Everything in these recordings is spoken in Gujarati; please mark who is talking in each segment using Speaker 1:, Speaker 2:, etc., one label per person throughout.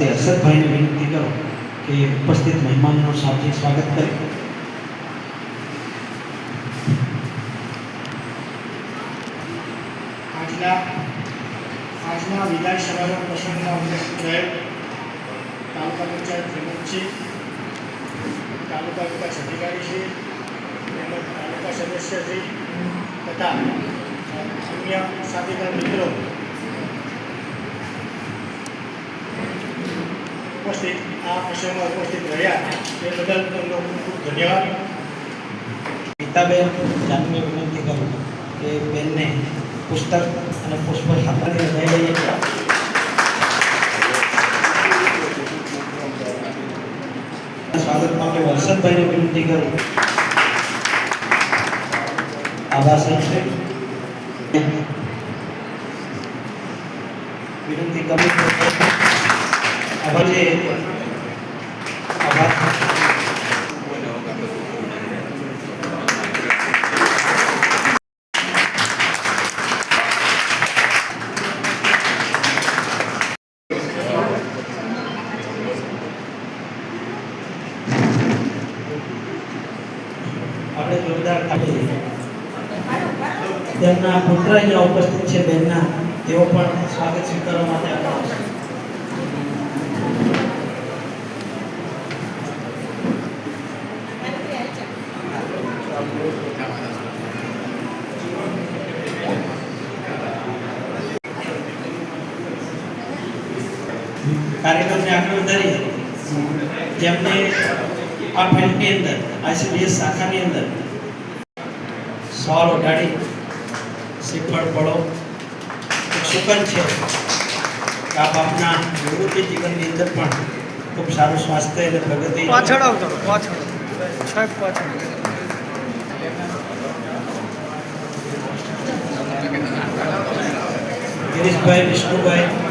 Speaker 1: હર્ષદભાઈને વિનંતી કરો કે ઉપસ્થિત મહેમાનનું શાબ્દિક સ્વાગત કરે.
Speaker 2: આજના આજના વિધાનસભાના પ્રસંગમાં ઉપસ્થિત રહેલ તાલુકા પંચાયત પ્રમુખશ્રી તાલુકા વિકાસ અધિકારીશ્રી તેમજ તાલુકા સદસ્યશ્રી તથા સાથીદાર મિત્રો ઉપસ્થિત, આ પ્રસંગમાં ઉપસ્થિત રહ્યા. એ બદલ તેમનો ખૂબ ખૂબ ધન્યવાદ
Speaker 1: વિનંતી કરું કે બેનને પુસ્તક અને પુષ્પ આપણે લઈ લઈએ. સ્વાગત માટે વરસદભાઈને વિનંતી કરું આભાર છે? વિનંતી કરું આભાર છે. આભાર. આપણે જોરદાર તાળી તેમના પુત્ર અહીંયા ઉપસ્થિત છે બહેનના તેઓ પણ સ્વાગત સ્વીકારવા માટે છે. કાર્યક્રમને આગળ વધારી, જેમને આ ફિલ્ડની અંદર આઈસીડીએસ શાખાની અંદર સવાલ ઉઠાડી શ્રીફળ પડો. સુકન છે. કે આપ આપના નિવૃત્તિ જીવનની અંદર પણ ખૂબ સારું સ્વાસ્થ્ય અને પ્રગતિ.
Speaker 3: પાછળ આવતો પાછળ. સાહેબ પાછળ.
Speaker 1: ગિરીશભાઈ વિષ્ણુભાઈ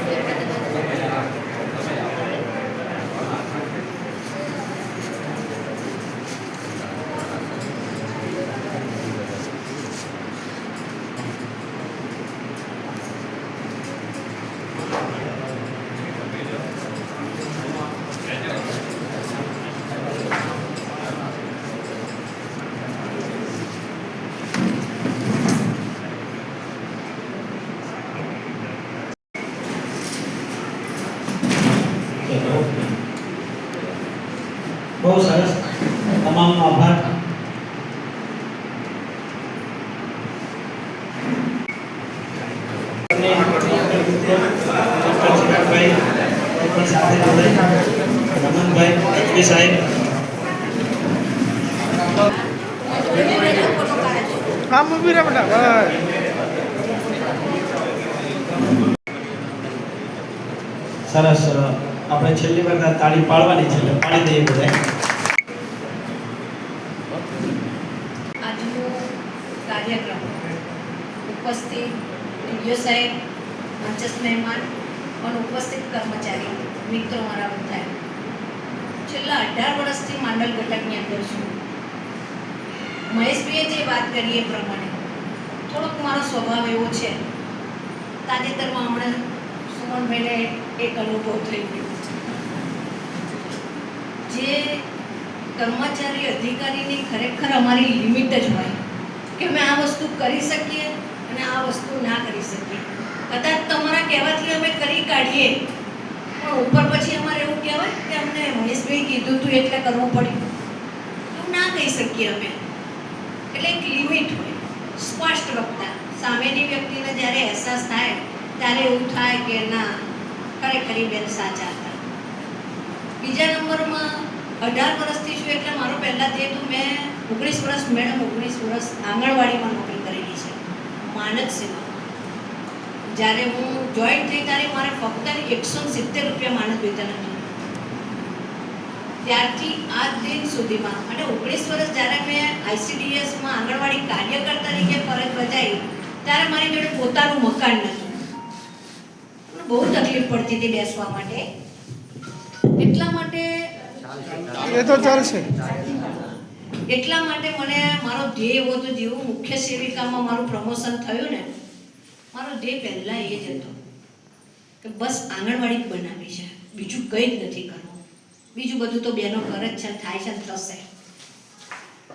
Speaker 1: બહુ સરસ. તમામનો આભાર. રમણભાઈ સાહેબ.
Speaker 3: આમ ઊભી રહે બેટા બસ.
Speaker 1: સરસ. આપણે છેલ્લી વખત તાળી પાડવાની છે પાડી દઈએ
Speaker 4: આજનો કાર્યક્રમ. ઉપસ્થિત ડીડીઓ સાહેબ, મંચસ્થ મહેમાન, પણ ઉપસ્થિત કર્મચારી, મિત્રો મારા બધા. છેલ્લા અઢાર વર્ષથી માંડલ ઘટકની અંદર છું. મહેશભાઈએ જે વાત કરી એ પ્રમાણે, થોડોક મારો સ્વભાવ એવો છે. તાજેતરમાં હમણાં સુમનભાઈને એક અનુભવ થઈ ગયો. જે કર્મચારી અધિકારીની ખરેખર અમારી લિમિટ જ હોય કે અમે આ વસ્તુ કરી શકીએ અને આ વસ્તુ ના કરી શકીએ. કદાચ તમારા કહેવાથી અમે કરી કાઢીએ, પણ ઉપર પછી અમારે એવું કહેવાય કે અમને મહેશભાઈ કીધું હતું એટલે કરવું પડ્યું. એવું ના કહી શકીએ અમે. એટલે એક લિમિટ હોય. સ્પષ્ટ વક્તા. સામેની વ્યક્તિને જ્યારે અહેસાસ થાય, ત્યારે એવું થાય કે ના, ખરેખર બેન સાચા હતા. બીજા નંબરમાં અઢાર વર્ષથી છું એટલે મારો પહેલાંથી તો મેં ઓગણીસ વર્ષ મેડમ, ઓગણીસ વર્ષ આંગણવાડીમાં નોકરી કરેલી છે, માનદ સેવા. જ્યારે હું જોઈન્ટ થઈ ત્યારે મારે ફક્ત એકસો સિત્તેર રૂપિયા માનદ વેતન હતું. ત્યારથી આજ દિન સુધીમાં, અને ઓગણીસ વર્ષ જ્યારે મેં આઈસીડીએસમાં આંગણવાડી કાર્યકર તરીકે ફરજ બજાવી, ત્યારે મારી જોડે પોતાનું મકાન નથી. બહુ તકલીફ પડતી હતી બેસવા માટે.
Speaker 3: એ તો ચાલશે
Speaker 4: એટલા માટે મને મારો ધ્યેય એવો હતો જેવું મુખ્ય સેવિકામાં મારું પ્રમોશન થયું ને, મારો ધ્યેય પહેલાં એ જ હતો કે બસ આંગણવાડી જ બનાવી છે. બીજું કંઈ જ નથી કરવું. બીજું બધું તો બેનો કરે જ છે, થાય છે થશે.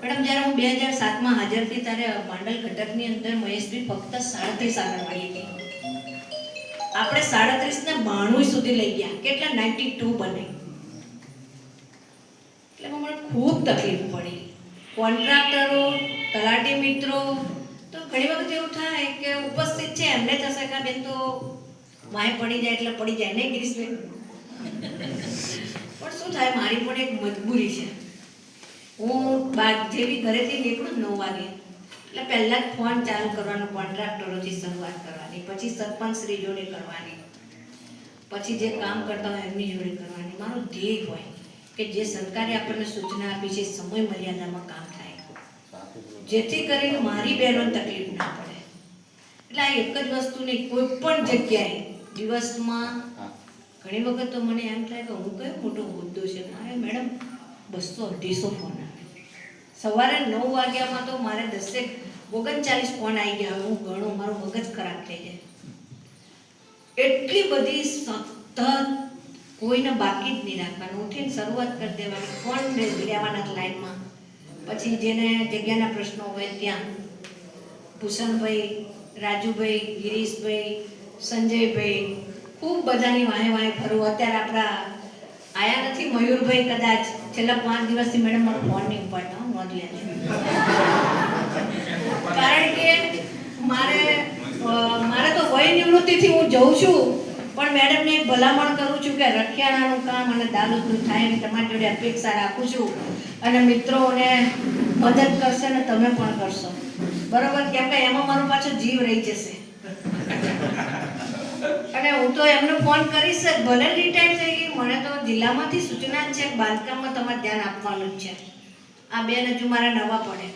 Speaker 4: મેડમ, જ્યારે હું બે હજાર સાતમાં હાજર થઈ ત્યારે માંડલ ઘટકની અંદર મહેશભાઈ ફક્ત સાડત્રીસ આંગણવાડી હતી. આપણે સાડત્રીસ ને બાણું સુધી લઈ ગયા. કેટલા? નાઇન્ટી ટુ બને. એટલે મને ખૂબ તકલીફ પડી. કોન્ટ્રાક્ટરો, તલાટી મિત્રો, તો ઘણી વખત એવું થાય કે ઉપસ્થિત છે, એમને થશે કે બેન તો માય પડી જાય એટલે પડી જાય, નહીં ગિરીશભાઈ પણ શું થાય, મારી પણ એક મજબૂરી છે. હું બાગ જેવી ઘરેથી નીકળું નવ વાગે, એટલે પહેલાં જ ફોન ચાલુ કરવાનો, કોન્ટ્રાક્ટરોથી શરૂઆત કરવાની, પછી સરપંચ શ્રી જોડે કરવાની, પછી જે કામ કરતા હોય એમની જોડે કરવાની. મારો ધ્યેય હોય. કે જે સરકારે આપણને સૂચના આપી છે સમય મર્યાદામાં કામ થાય. જેથી કરીને મારી બહેનોને તકલીફ ના પડે. એટલે આ એક જ વસ્તુ નહીં કોઈ પણ જગ્યાએ દિવસમાં ઘણી વખત તો મને એમ થાય કે હું કયો મોટો હોદ્દો છે? મારે મેડમ બસો અઢીસો ફોન આવે. સવારે નવ વાગ્યામાં તો મારે દસેક ઓગણચાલીસ ફોન આવી ગયા. હું ઘણો મારું મગજ ખરાબ થઈ જાય એટલી બધી કોઈને બાકી જ નહીં રાખવાનું. ઉઠીને શરૂઆત કરી દેવાની. કોણ લેવાના લાઈનમાં. પછી જેને જગ્યાના પ્રશ્નો હોય ત્યાં ભૂષણભાઈ, રાજુભાઈ, ગિરીશભાઈ, સંજયભાઈ, ખૂબ બધાની વાહે વાહે ફરવું અત્યારે આપણા આયા નથી, મયુરભાઈ કદાચ છેલ્લા પાંચ દિવસથી મેડમ મારો ફોન નહીં ઉપાડતા, હું, નોંધ લેજો. કારણ કે મારે મારે તો વય નિવૃત્તિથી હું જઉં છું. પણ મેડમને એક ભલામણ કરું છું કે રખિયાણાનું કામ અને દાલુદનું થાય એની તમારી જોડે અપેક્ષા રાખું છું. અને મિત્રોને મદદ કરશે ને તમે પણ કરશો. બરોબર? કેમ કે એમાં મારો પાછો જીવ રહી જશે. અને હું તો એમને ફોન કરીશ જ. ભલે રિટાયર થઈ ગઈ, મને તો જિલ્લામાંથી સૂચના જ છે બાંધકામમાં તમારે ધ્યાન આપવાનું છે. આ બેન હજુ મારા નવા પડે.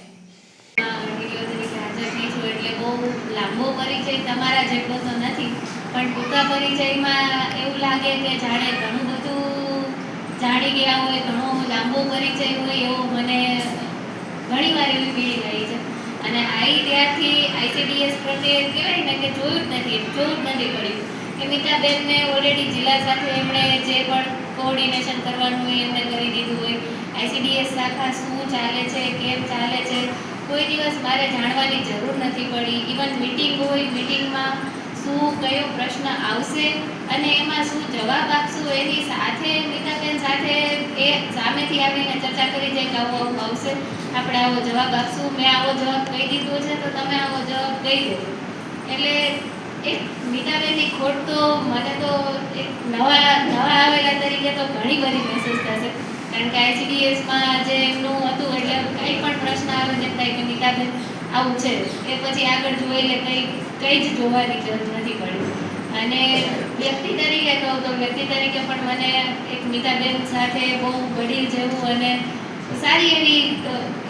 Speaker 5: એટલે બહુ લાંબો પરિચય તમારા જેટલો તો નથી. પણ ટૂંકા પરિચયમાં એવું લાગે કે જાણે ઘણું બધું જાણી ગયા હોય, ઘણો લાંબો પરિચય હોય એવો મને ઘણી વાર એવી ફીલ આવી છે. અને આઈ ત્યારથી આઈસીડીએસ પ્રત્યે કહેવાય ને કે જોયું જ નથી, જોયું જ નથી પડ્યું કે મિતાબેનને ઓલરેડી જિલ્લા સાથે એમણે જે પણ કોઓર્ડિનેશન કરવાનું હોય, એમને કરી દીધું હોય. આઈસીડીએસ શાખા શું ચાલે છે, કેમ ચાલે છે, કોઈ દિવસ મારે જાણવાની જરૂર નથી પડી. ઇવન મીટિંગ હોય મીટિંગમાં શું, કયો પ્રશ્ન આવશે અને એમાં શું જવાબ આપશું એની સાથે, મિતાબેન સાથે એ સામેથી આવીને ચર્ચા કરી જાય કે આવો આવું આવશે. આપણે આવો જવાબ આપશું. મેં આવો જવાબ કહી દીધો છે, તો તમે આવો જવાબ કહી દો. એટલે એક મીતાબેનની ખોટ તો મને તો એક નવા નવા આવેલા તરીકે તો ઘણી બધી મેસેજ થશે. કારણ કે આઈસીડીએસમાં જે એમનું હતું, એટલે કંઈ પણ પ્રશ્ન આવે એમ થાય કે નીતાબેન આવું છે. એ પછી આગળ જોઈ લે કંઈ કંઈ જ જોવાની જરૂર નથી પડી. અને વ્યક્તિ તરીકે કહું તો વ્યક્તિ તરીકે પણ મને એક મિતાબેન સાથે બહુ વડીલ જેવું અને સારી એવી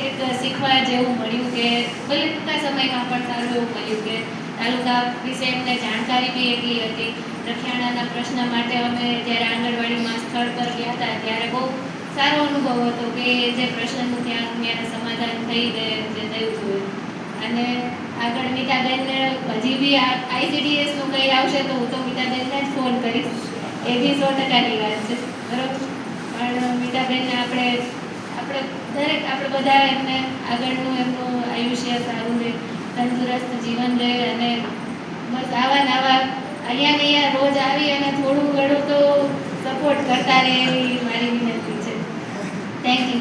Speaker 5: એક શીખવા જેવું મળ્યું કે ભલે ટૂંકા સમયમાં પણ સારું એવું મળ્યું કે તાલુકા વિશે એમને જાણકારી બી એટલી હતી. રખિયાણાના પ્રશ્ન માટે અમે જ્યારે આંગણવાડીમાં સ્થળ પર ગયા હતા ત્યારે બહુ સારો અનુભવ હતો કે જે પ્રશ્નનું ત્યાં ત્યાં સમાધાન થઈ ગયે જે થયું અને આગળ મીતાબેનને હજી બી આઈસીડીએસનું કંઈ આવશે તો હું તો મીતાબેનને જ ફોન કરીશ. એ બી સો ટકાની વાત છે. બરોબર? પણ મીતાબેનને આપણે આપણે દરેક, આપણે બધા એમને આગળનું એમનું આયુષ્ય સારું રહે, તંદુરસ્ત જીવન રહે અને બસ આવા નવા અહીંયા અહીંયા રોજ આવી અને થોડું ઘણું તો સપોર્ટ કરતા રહે એવી મારી વિનંતી છે. Thank you